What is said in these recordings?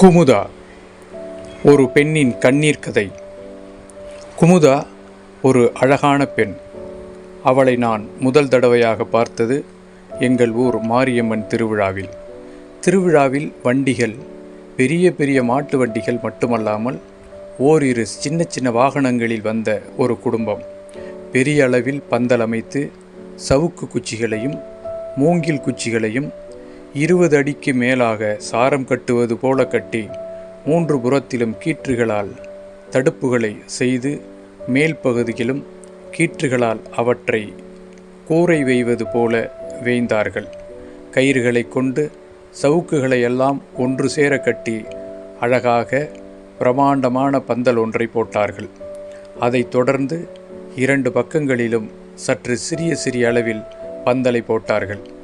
குமுதா ஒரு பெண்ணின் கண்ணீர் கதை. குமுதா ஒரு அழகான பெண். அவளை நான் முதல் தடவையாக பார்த்தது எங்கள் ஊர் மாரியம்மன் திருவிழாவில். திருவிழாவில் வண்டிகள் பெரிய பெரிய மாட்டு வண்டிகள் மட்டுமல்லாமல் ஓரிரு சின்ன சின்ன வாகனங்களில் வந்த ஒரு குடும்பம். பெரிய அளவில் பந்தல் அமைத்து சவுக்கு குச்சிகளையும் மூங்கில் குச்சிகளையும் இருபது அடிக்கு மேலாக சாரம் கட்டுவது போல கட்டி மூன்று புறத்திலும் கீற்றுகளால் தடுப்புகளை செய்து மேல் பகுதியிலும் கீற்றுகளால் அவற்றை கூரை வெய்வது போல வேய்ந்தார்கள். கயிறுகளை கொண்டு சவுக்குகளை எல்லாம் ஒன்று சேர கட்டி அழகாக பிரமாண்டமான பந்தல் ஒன்றை போட்டார்கள். அதைத் தொடர்ந்து இரண்டு பக்கங்களிலும் சற்று சிறிய சிறிய அளவில் பந்தலை போட்டார்கள்.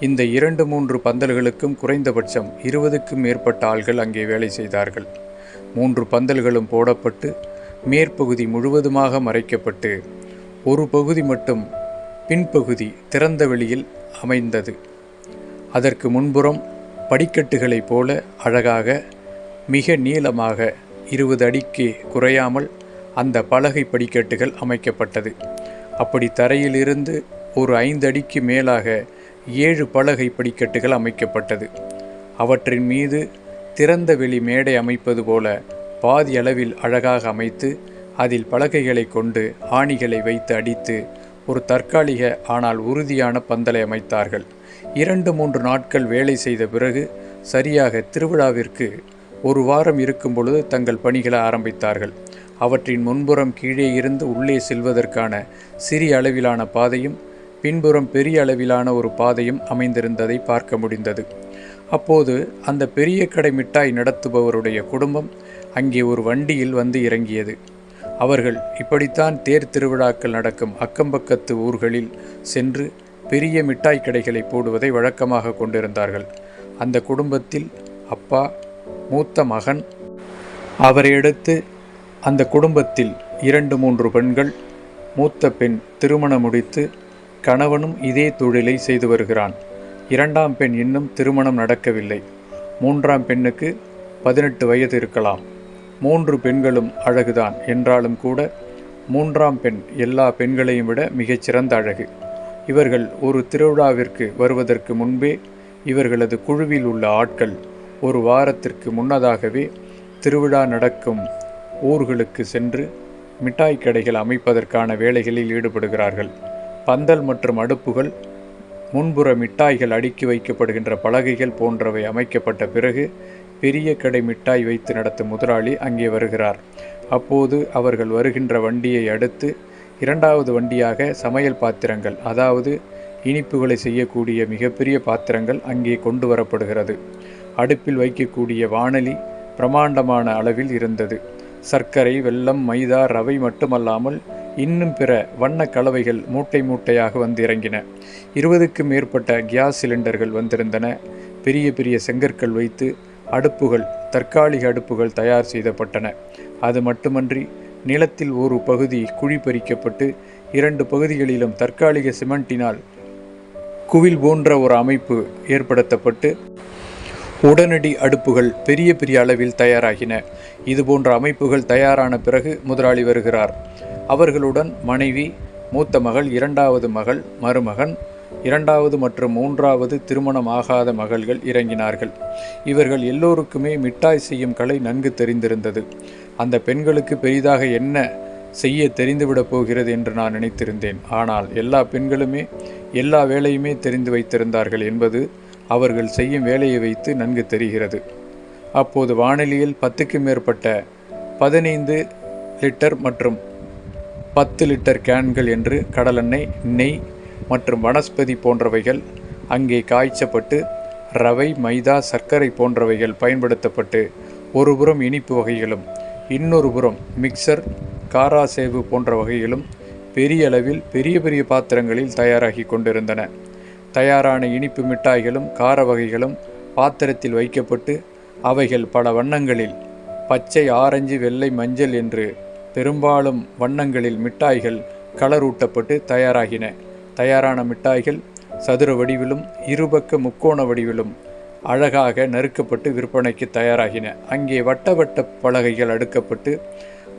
இந்த இரண்டு மூன்று பந்தல்களுக்கும் குறைந்தபட்சம் இருபதுக்கும் மேற்பட்ட ஆள்கள் அங்கே வேலை செய்தார்கள். மூன்று பந்தல்களும் போடப்பட்டு மேற்பகுதி முழுவதுமாக மறைக்கப்பட்டு ஒரு பகுதி மட்டும் பின்பகுதி திறந்த வெளியில் அமைந்தது. அதற்கு முன்புறம் படிக்கட்டுகளைப் போல அழகாக மிக நீளமாக இருபது அடிக்கு குறையாமல் அந்த பலகை படிக்கட்டுகள் அமைக்கப்பட்டது. அப்படி தரையிலிருந்து ஒரு ஐந்து அடிக்கு மேலாக ஏழு பலகை படிக்கட்டுகள் அமைக்கப்பட்டது. அவற்றின் மீது திறந்த வெளி மேடை அமைப்பது போல பாதி அளவில் அழகாக அமைத்து அதில் பலகைகளை கொண்டு ஆணிகளை வைத்து அடித்து ஒரு தற்காலிக ஆனால் உறுதியான பந்தலை அமைத்தார்கள். இரண்டு மூன்று நாட்கள் வேலை செய்த பிறகு சரியாக திருவிழாவிற்கு ஒரு வாரம் இருக்கும் பொழுது தங்கள் பணிகளை ஆரம்பித்தார்கள். அவற்றின் முன்புறம் கீழே இருந்து உள்ளே செல்வதற்கான சிறிய அளவிலான பாதையும் பின்புறம் பெரிய அளவிலான ஒரு பாதையும் அமைந்திருந்ததை பார்க்க முடிந்தது. அப்போது அந்த பெரிய கடை மிட்டாய் நடத்துபவருடைய குடும்பம் அங்கே ஒரு வண்டியில் வந்து இறங்கியது. அவர்கள் இப்படித்தான் தேர் திருவிழாக்கள் நடக்கும் அக்கம்பக்கத்து ஊர்களில் சென்று பெரிய மிட்டாய் கடைகளை போடுவதை வழக்கமாக கொண்டிருந்தார்கள். அந்த குடும்பத்தில் அப்பா மூத்த மகன் அவரை அடுத்து அந்த குடும்பத்தில் இரண்டு மூன்று பெண்கள் மூத்த பெண் திருமணம் முடித்து கணவனும் இதே தொழிலை செய்து வருகிறான். இரண்டாம் பெண் இன்னும் திருமணம் நடக்கவில்லை. மூன்றாம் பெண்ணுக்கு பதினெட்டு வயது இருக்கலாம். மூன்று பெண்களும் அழகுதான். என்றாலும் கூட மூன்றாம் பெண் எல்லா பெண்களையும் விட மிகச்சிறந்த அழகு. இவர்கள் ஒரு திருவிழாவிற்கு வருவதற்கு முன்பே இவர்களது குழுவில் உள்ள ஆட்கள் ஒரு வாரத்திற்கு முன்னதாகவே திருவிழா நடக்கும் ஊர்களுக்கு சென்று மிட்டாய் கடைகள் அமைப்பதற்கான வேலைகளில் ஈடுபடுகிறார்கள். பந்தல் மற்றும் அடுப்புகள் முன்புற மிட்டாய்கள் அடுக்கி வைக்கப்படுகின்ற பலகைகள் போன்றவை அமைக்கப்பட்ட பிறகு பெரிய கடை மிட்டாய் வைத்து நடத்தும் முதலாளி அங்கே வருகிறார். அப்போது அவர்கள் வருகின்ற வண்டியை அடுத்து இரண்டாவது வண்டியாக சமையல் பாத்திரங்கள் அதாவது இனிப்புகளை செய்யக்கூடிய மிகப்பெரிய பாத்திரங்கள் அங்கே கொண்டு வரப்படுகிறது. அடுப்பில் வைக்கக்கூடிய வானொலி பிரமாண்டமான அளவில் இருந்தது. சர்க்கரை வெல்லம் மைதா ரவை மட்டுமல்லாமல் இன்னும் பிற வண்ண கலவைகள் மூட்டை மூட்டையாக வந்து இறங்கின இருபதுக்கும் மேற்பட்ட கியாஸ் சிலிண்டர்கள் வந்திருந்தன. பெரிய பெரிய செங்கற்கள் வைத்து அடுப்புகள் தற்காலிக அடுப்புகள் தயார் செய்யப்பட்டன அது மட்டுமன்றி நிலத்தில் ஒரு பகுதி குழி பறிக்கப்பட்டு இரண்டு பகுதிகளிலும் தற்காலிக சிமெண்டினால் குவில் போன்ற ஒரு அமைப்பு ஏற்படுத்தப்பட்டு உடனடி அடுப்புகள் பெரிய பெரிய அளவில் தயாராகின. இது போன்ற அமைப்புகள் தயாரான பிறகு முதலாளி வருகிறார். அவர்களுடன் மனைவி மூத்த மகள் இரண்டாவது மகள் மருமகன் இரண்டாவது மற்றும் மூன்றாவது திருமணம் ஆகாத மகள்கள் இறங்கினார்கள். இவர்கள் எல்லோருக்குமே மிட்டாய் செய்யும் கலை நன்கு தெரிந்திருந்தது. அந்த பெண்களுக்கு பெரிதாக என்ன செய்ய தெரிந்துவிடப் போகிறது என்று நான் நினைத்திருந்தேன். ஆனால் எல்லா பெண்களுமே எல்லா வேலையுமே தெரிந்து வைத்திருந்தார்கள் என்பது அவர்கள் செய்யும் வேலையை வைத்து நன்கு தெரிகிறது. அப்போது வானொலியில் பத்துக்கு மேற்பட்ட பதினைந்து லிட்டர் மற்றும் பத்து லிட்டர் கேன்கள் என்று கடலெண்ணெய் நெய் மற்றும் வனஸ்பதி போன்றவைகள் அங்கே காய்ச்சப்பட்டு ரவை மைதா சர்க்கரை போன்றவைகள் பயன்படுத்தப்பட்டு ஒருபுறம் இனிப்பு வகைகளும் இன்னொரு புறம் மிக்சர் காராசேவு போன்ற வகைகளும் பெரிய அளவில் பெரிய பெரிய பாத்திரங்களில் தயாராகி கொண்டிருந்தன. தயாரான இனிப்பு மிட்டாய்களும் கார வகைகளும் பாத்திரத்தில் வைக்கப்பட்டு அவைகள் பல வண்ணங்களில் பச்சை ஆரஞ்சு வெள்ளை மஞ்சள் என்று பெரும்பாலும் வண்ணங்களில் மிட்டாய்கள் கலரூட்டப்பட்டு தயாராகின. தயாரான மிட்டாய்கள் சதுர வடிவிலும் இருபக்க முக்கோண வடிவிலும் அழகாக நறுக்கப்பட்டு விற்பனைக்கு தயாராகின. அங்கே வட்ட வட்ட பலகைகள் அடுக்கப்பட்டு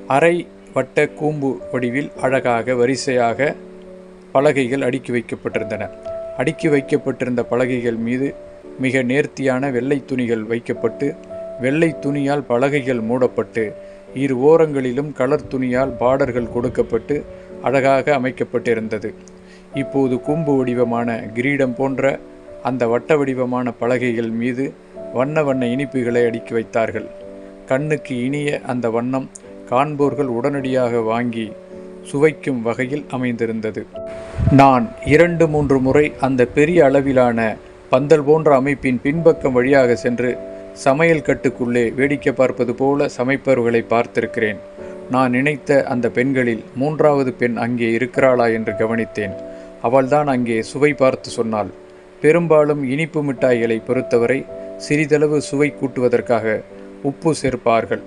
அரை வட்ட கூம்பு வடிவில் அழகாக வரிசையாக பலகைகள் அடுக்கி வைக்கப்பட்டிருந்தன. அடுக்கி வைக்கப்பட்டிருந்த பலகைகள் மீது மிக நேர்த்தியான வெள்ளை துணிகள் வைக்கப்பட்டு வெள்ளை துணியால் பலகைகள் மூடப்பட்டு இரு ஓரங்களிலும் கலர் துணியால் பார்டர்கள் கொடுக்கப்பட்டு அழகாக அமைக்கப்பட்டிருந்தது. இப்போது கூம்பு வடிவமான கிரீடம் போன்ற அந்த வட்ட வடிவமான பலகைகள் மீது வண்ண வண்ண இனிப்புகளை அடுக்கி வைத்தார்கள். கண்ணுக்கு இனிய அந்த வண்ணம் காண்போர்கள் உடனடியாக வாங்கி சுவைக்கும் வகையில் அமைந்திருந்தது. நான் இரண்டு மூன்று முறை அந்த பெரிய அளவிலான பந்தல் போன்ற அமைப்பின் பின்பக்கம் வழியாக சென்று சமையல் கட்டுக்குள்ளே வேடிக்கை பார்ப்பது போல சமைப்பவர்களை பார்த்திருக்கிறேன். நான் நினைத்த அந்த பெண்களில் மூன்றாவது பெண் அங்கே இருக்கிறாளா என்று கவனித்தேன். அவள்தான் அங்கே சுவை பார்த்து சொன்னாள். பெரும்பாலும் இனிப்பு மிட்டாய்களை பொறுத்தவரை சிறிதளவு சுவை கூட்டுவதற்காக உப்பு சேர்ப்பார்கள்.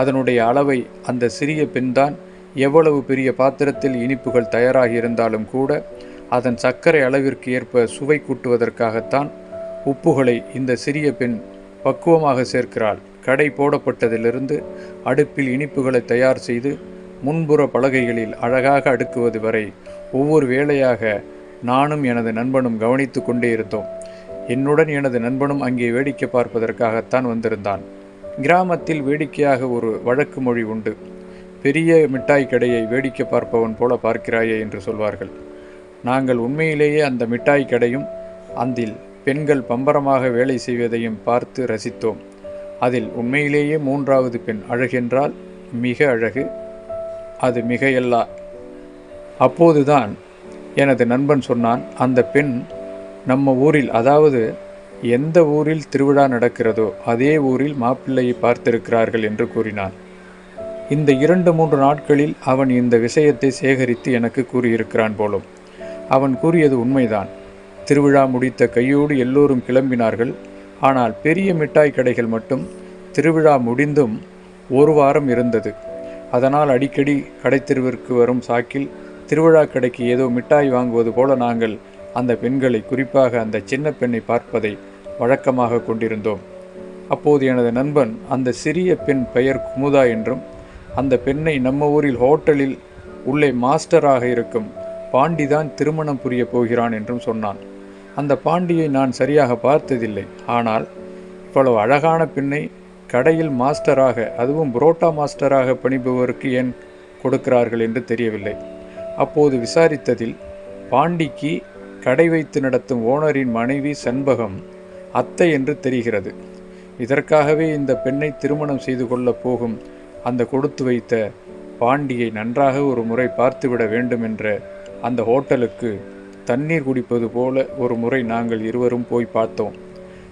அதனுடைய அளவை அந்த சிறிய பெண்தான் எவ்வளவு பெரிய பாத்திரத்தில் இனிப்புகள் தயாராகி இருந்தாலும் கூட அதன் சர்க்கரை அளவிற்கு ஏற்ப சுவை கூட்டுவதற்காகத்தான் உப்புகளை இந்த சிறிய பெண் பக்குவமாக சேர்க்கிறாள். கடை போடப்பட்டதிலிருந்து அடுப்பில் இனிப்புகளை தயார் செய்து முன்புற பலகைகளில் அழகாக அடுக்குவது வரை ஒவ்வொரு வேளையாக நானும் எனது நண்பனும் கவனித்து கொண்டே இருந்தோம். என்னுடன் எனது நண்பனும் அங்கே வேடிக்கை பார்ப்பதற்காகத்தான் வந்திருந்தான். கிராமத்தில் வேடிக்கையாக ஒரு வழக்கு மொழி உண்டு. பெரிய மிட்டாய் கடையை வேடிக்கை பார்ப்பவன் போல பார்க்கிறாயே என்று சொல்வார்கள். நாங்கள் உண்மையிலேயே அந்த மிட்டாய் கடையும் அந்தில் பெண்கள் பம்பரமாக வேலை செய்வதையும் பார்த்து ரசித்தோம். அதில் உண்மையிலேயே மூன்றாவது பெண் அழகென்றால் மிக அழகு. அது மிகையல்லா. அப்போதுதான் எனது நண்பன் சொன்னான் அந்த பெண் நம்ம ஊரில் அதாவது எந்த ஊரில் திருவிழா நடக்கிறதோ அதே ஊரில் மாப்பிள்ளையை பார்த்திருக்கிறார்கள் என்று கூறினான். இந்த இரண்டு மூன்று நாட்களில் அவன் இந்த விஷயத்தை சேகரித்து எனக்கு கூறியிருக்கிறான் போலும். அவன் கூறியது உண்மைதான். திருவிழா முடித்த கையோடு எல்லோரும் கிளம்பினார்கள். ஆனால் பெரிய மிட்டாய் கடைகள் மட்டும் திருவிழா முடிந்தும் ஒரு வாரம் இருந்தது. அதனால் அடிக்கடி கடைத்தெருவிற்கு வரும் சாக்கில் திருவிழா கடைக்கு ஏதோ மிட்டாய் வாங்குவது போல நாங்கள் அந்த பெண்களை குறிப்பாக அந்த சின்ன பெண்ணை பார்ப்பதை வழக்கமாக கொண்டிருந்தோம். அப்போது எனது நண்பன் அந்த சிறிய பெண் பெயர் குமுதா என்றும் அந்த பெண்ணை நம்ம ஊரில் ஹோட்டலில் உள்ளே மாஸ்டராக இருக்கும் பாண்டிதான் திருமணம் புரிய போகிறான் என்றும் சொன்னான். அந்த பாண்டியை நான் சரியாக பார்த்ததில்லை. ஆனால் இவ்வளவு அழகான பெண்ணை கடையில் மாஸ்டராக அதுவும் புரோட்டா மாஸ்டராக பணிபவருக்கு ஏன் கொடுக்கிறார்கள் என்று தெரியவில்லை. அப்போது விசாரித்ததில் பாண்டிக்கு கடை வைத்து நடத்தும் ஓனரின் மனைவி செண்பகம் அத்தை என்று தெரிகிறது. இதற்காகவே இந்த பெண்ணை திருமணம் செய்து கொள்ளப் போகும் அந்த கொடுத்து வைத்த பாண்டியை நன்றாக ஒரு முறை பார்த்துவிட வேண்டும் என்ற அந்த ஹோட்டலுக்கு தண்ணீர் குடிப்பது போல ஒரு முறை நாங்கள் இருவரும் போய் பார்த்தோம்.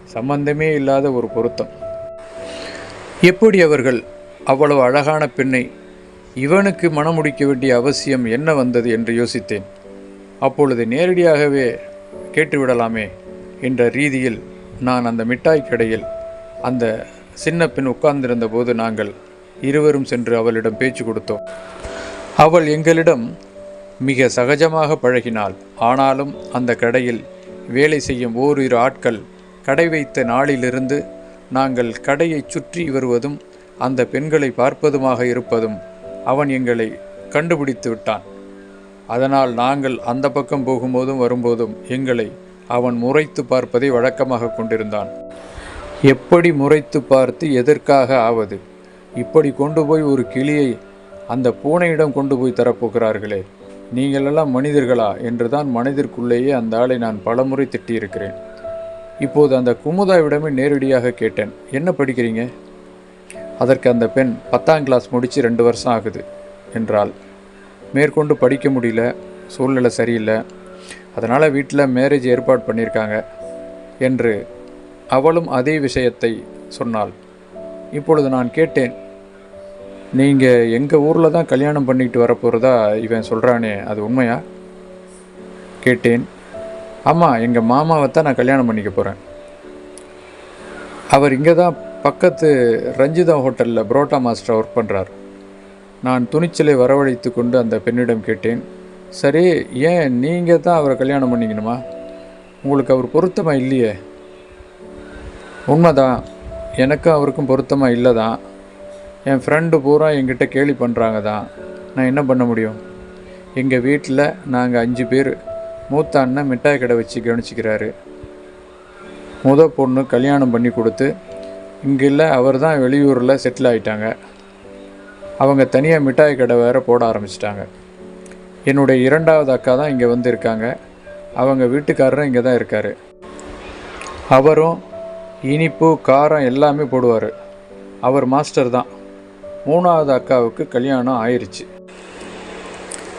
சம்பந்தமே இல்லாத ஒரு பொருத்தம். எப்படி அவர்கள் அவ்வளவு அழகான பெண்ணை இவனுக்கு மணமுடிக்க வேண்டிய அவசியம் என்ன வந்தது என்று யோசித்தேன். அப்பொழுது நேரடியாகவே கேட்டுவிடலாமே என்ற ரீதியில் நான் அந்த மிட்டாய் கடையில் அந்த சின்ன பெண் உட்கார்ந்திருந்த போது நாங்கள் இருவரும் சென்று அவளிடம் பேச்சு கொடுத்தோம். அவள் எங்களிடம் மிக சகஜமாக பழகினாள். ஆனாலும் அந்த கடையில் வேலை செய்யும் ஓரிரு ஆட்கள் கடை வைத்த நாளிலிருந்து நாங்கள் கடையை சுற்றி வருவதும் அந்த பெண்களை பார்ப்பதுமாக இருப்பதும் அவன் எங்களை கண்டுபிடித்து விட்டான். அதனால் நாங்கள் அந்த பக்கம் போகும்போதும் வரும்போதும் எங்களை அவன் முறைத்து பார்ப்பதை வழக்கமாக கொண்டிருந்தான். எப்படி முறைத்து பார்த்து எதற்காக ஆவது? இப்படி கொண்டு போய் ஒரு கிளியை அந்த பூனையிடம் கொண்டு போய் தரப்போகிறார்களே. நீங்களெல்லாம் மனிதர்களா? என்றுதான் மனதிற்குள்ளேயே அந்த ஆளை நான் பலமுறை திட்டியிருக்கிறேன். இப்போது அந்த குமுதாவிடமே நேரடியாக கேட்டேன். என்ன படிக்கிறீங்க? அதற்கு அந்த பெண் பத்தாம் கிளாஸ் முடித்து ரெண்டு வருஷம் ஆகுது என்றால் மேற்கொண்டு படிக்க முடியல சூழ்நிலை சரியில்லை. அதனால் வீட்டில் மேரேஜ் ஏற்பாடு பண்ணியிருக்காங்க என்று அவளும் அதே விஷயத்தை சொன்னாள். இப்பொழுது நான் கேட்டேன் நீங்கள் எங்கள் ஊரில் தான் கல்யாணம் பண்ணிட்டு வரப்போகிறதா இவன் சொல்கிறானே அது உண்மையா? கேட்டேன். ஆமாம் எங்கள் மாமாவை தான் நான் கல்யாணம் பண்ணிக்க போகிறேன் அவர் இங்கே தான் பக்கத்து ரஞ்சிதா ஹோட்டலில் புரோட்டா மாஸ்டர் ஒர்க் பண்ணுறார் நான் துணிச்சலை வரவழைத்து கொண்டு அந்த பெண்ணிடம் கேட்டேன் சரி ஏன் நீங்கள் தான் அவரை கல்யாணம் பண்ணிக்கணுமா? உங்களுக்கு அவர் பொருத்தமாக இல்லையே? உண்மைதான். எனக்கும் அவருக்கும் பொருத்தமாக இல்லை தான் என் ஃப்ரெண்டு பூரா என்கிட்ட கேலி பண்ணுறாங்க தான் நான் என்ன பண்ண முடியும்? எங்கள் வீட்டில் நாங்கள் அஞ்சு பேர். மூத்த அண்ணன் மிட்டாய் கடை வச்சு கவனிச்சிக்கிறாரு. முத பொண்ணு கல்யாணம் பண்ணி கொடுத்து இங்கே இல்லை அவர் தான் வெளியூரில் செட்டில் ஆகிட்டாங்க அவங்க தனியாக மிட்டாய் கடை வேறு போட ஆரம்பிச்சிட்டாங்க. என்னுடைய இரண்டாவது அக்கா தான் இங்கே வந்து இருக்காங்க அவங்க வீட்டுக்காரரும் இங்கே தான் இருக்கார். அவரும் இனிப்பு காரம் எல்லாமே போடுவார். அவர் மாஸ்டர் தான். மூணாவது அக்காவுக்கு கல்யாணம் ஆயிடுச்சு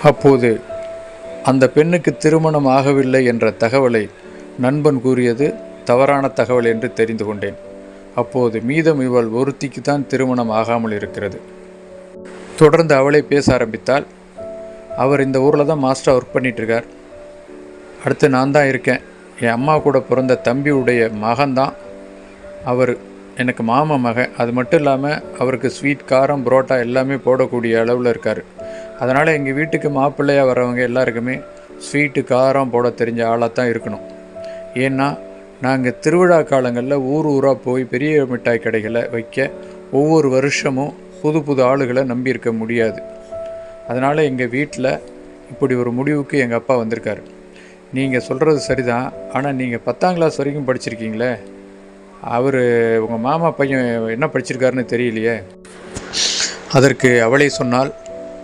அப்போது அந்த பெண்ணுக்கு திருமணம் ஆகவில்லை என்ற தகவலை நண்பன் கூறியது தவறான தகவல் என்று தெரிந்து கொண்டேன். அப்போது மீதம் இவள் ஒருத்திக்கு தான் திருமணம் ஆகாமல் இருக்கிறது. தொடர்ந்து அவளை பேச ஆரம்பித்தால் அவர் இந்த ஊரில் தான் மாஸ்டர் ஒர்க் பண்ணிகிட்ருக்கார் அடுத்து நான் தான் இருக்கேன். என் அம்மா கூட பிறந்த தம்பியுடைய மகன்தான். அவர் எனக்கு மாமா மகன் அது மட்டும் இல்லாமல் அவருக்கு ஸ்வீட் காரம் புரோட்டா எல்லாமே போடக்கூடிய அளவில் இருக்கார். அதனால் எங்கள் வீட்டுக்கு மாப்பிள்ளையாக வரவங்க எல்லாருக்குமே ஸ்வீட்டு காரம் போட தெரிஞ்ச ஆளாக தான் இருக்கணும். ஏன்னா நாங்கள் திருவிழா காலங்களில் ஊர் ஊராக போய் பெரிய மிட்டாய் கடைகளை வைக்க ஒவ்வொரு வருஷமும் புது புது ஆளுகளை நம்பியிருக்க முடியாது. அதனால் எங்கள் வீட்டில் இப்படி ஒரு முடிவுக்கு எங்கள் அப்பா வந்திருக்காரு. நீங்கள் சொல்கிறது சரிதான். ஆனால் நீங்கள் பத்தாம் கிளாஸ் வரைக்கும் படிச்சிருக்கீங்களே? அவர் உங்கள் மாமா பையன் என்ன படிச்சிருக்காருன்னு தெரியலையே. அதற்கு அவளை சொன்னால்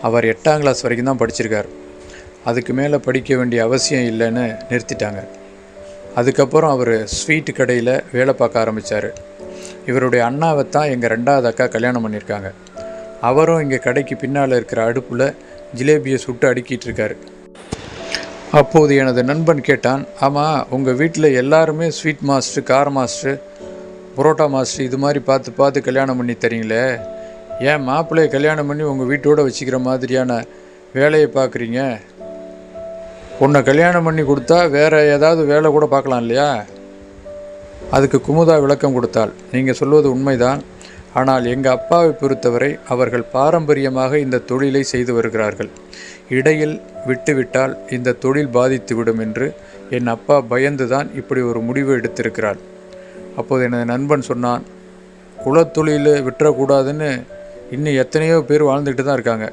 அவர் எட்டாம் கிளாஸ் வரைக்கும் தான் படிச்சிருக்கார். அதுக்கு மேலே படிக்க வேண்டிய அவசியம் இல்லைன்னு நிறுத்திட்டாங்க. அதுக்கப்புறம் அவர் ஸ்வீட்டு கடையில் வேலை பார்க்க ஆரம்பித்தார் இவருடைய அண்ணாவை தான் எங்கள் ரெண்டாவது அக்கா கல்யாணம் பண்ணியிருக்காங்க. அவரும் இங்கே கடைக்கு பின்னால் இருக்கிற அடுப்பில் ஜிலேபியை சுட்டு அடுக்கிட்டு இருக்காரு. அப்போது எனது நண்பன் கேட்டான் ஆமாம் உங்கள் வீட்டில் எல்லாருமே ஸ்வீட் மாஸ்டர் கார மாஸ்டர் புரோட்டா மாஸ்டர் இது மாதிரி பார்த்து பார்த்து கல்யாணம் பண்ணி தரீங்களே? ஏன் மாப்பிள்ளையை கல்யாணம் பண்ணி உங்கள் வீட்டோட வச்சுக்கிற மாதிரியான வேலையை பார்க்குறீங்க? உன்னை கல்யாணம் பண்ணி கொடுத்தா வேறு ஏதாவது வேலை கூட பார்க்கலாம் இல்லையா? அதுக்கு குமுதா விளக்கம் கொடுத்தாள். நீங்கள் சொல்வது உண்மைதான். ஆனால் எங்கள் அப்பாவை பொறுத்தவரை அவர்கள் பாரம்பரியமாக இந்த தொழிலை செய்து வருகிறார்கள். இடையில் விட்டுவிட்டால் இந்த தொழில் பாதித்துவிடும் என்று என் அப்பா பயந்துதான் இப்படி ஒரு முடிவு எடுத்திருக்கிறார். அப்போது எனது நண்பன் சொன்னான் குலத்தொழில் விட்டுறக்கூடாதுன்னு இன்னும் எத்தனையோ பேர் வாழ்ந்துக்கிட்டு தான் இருக்காங்க.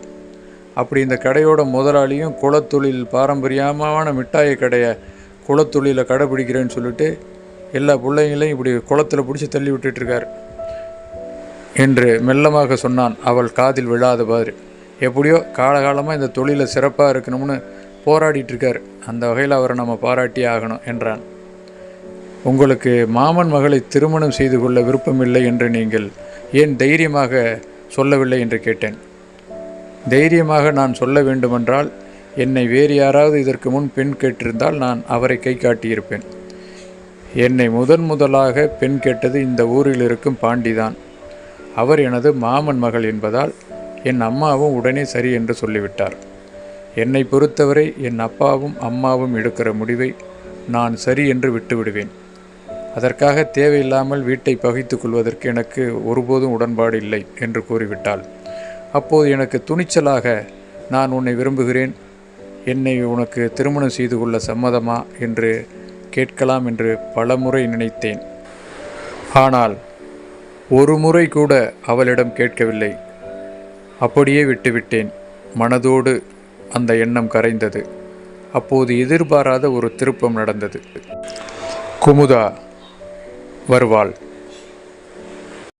அப்படி இந்த கடையோட முதலாளியும் குலத்தொழில் பாரம்பரியமான மிட்டாய் கடையை குலத்தொழிலை கடைப்பிடிக்கிறேன்னு சொல்லிட்டு எல்லா பிள்ளைங்களையும் இப்படி குளத்தில் பிடிச்சி தள்ளி விட்டுட்ருக்கார் என்று மெல்லமாக சொன்னான் அவள் காதில் விழாத மாதிரி எப்படியோ காலகாலமாக இந்த தொழிலை சிறப்பாக இருக்கணும்னு போராடிட்டுருக்கார் அந்த வகையில் அவரை நம்ம பாராட்டியே ஆகணும் என்றான். உங்களுக்கு மாமன் மகளை திருமணம் செய்து கொள்ள விருப்பமில்லை என்று நீங்கள் ஏன் தைரியமாக சொல்லவில்லை என்று கேட்டேன். தைரியமாக நான் சொல்ல வேண்டுமென்றால் என்னை வேறு யாராவது இதற்கு முன் பெண் கேட்டிருந்தால் நான் அவரை கை காட்டியிருப்பேன். என்னை முதன் முதலாக பெண் கேட்டது இந்த ஊரில் இருக்கும் பாண்டிதான். அவர் எனது மாமன் மகள் என்பதால் என் அம்மாவும் உடனே சரி என்று சொல்லிவிட்டார். என்னை பொறுத்தவரை என் அப்பாவும் அம்மாவும் எடுக்கிற முடிவை நான் சரி என்று விட்டுவிடுவேன். அதற்காக தேவையில்லாமல் வீட்டை பகைத்து கொள்வதற்கு எனக்கு ஒருபோதும் உடன்பாடு இல்லை என்று கூறிவிட்டாள். அப்போது எனக்கு துணிச்சலாக நான் உன்னை விரும்புகிறேன். என்னை உனக்கு திருமணம் செய்து கொள்ள சம்மதமா? என்று கேட்கலாம் என்று பலமுறை நினைத்தேன். ஆனால் ஒரு முறை கூட அவளிடம் கேட்கவில்லை. அப்படியே விட்டுவிட்டேன். மனதோடு அந்த எண்ணம் கரைந்தது. அப்போது எதிர்பாராத ஒரு திருப்பம் நடந்தது. குமுதா வருவாள்.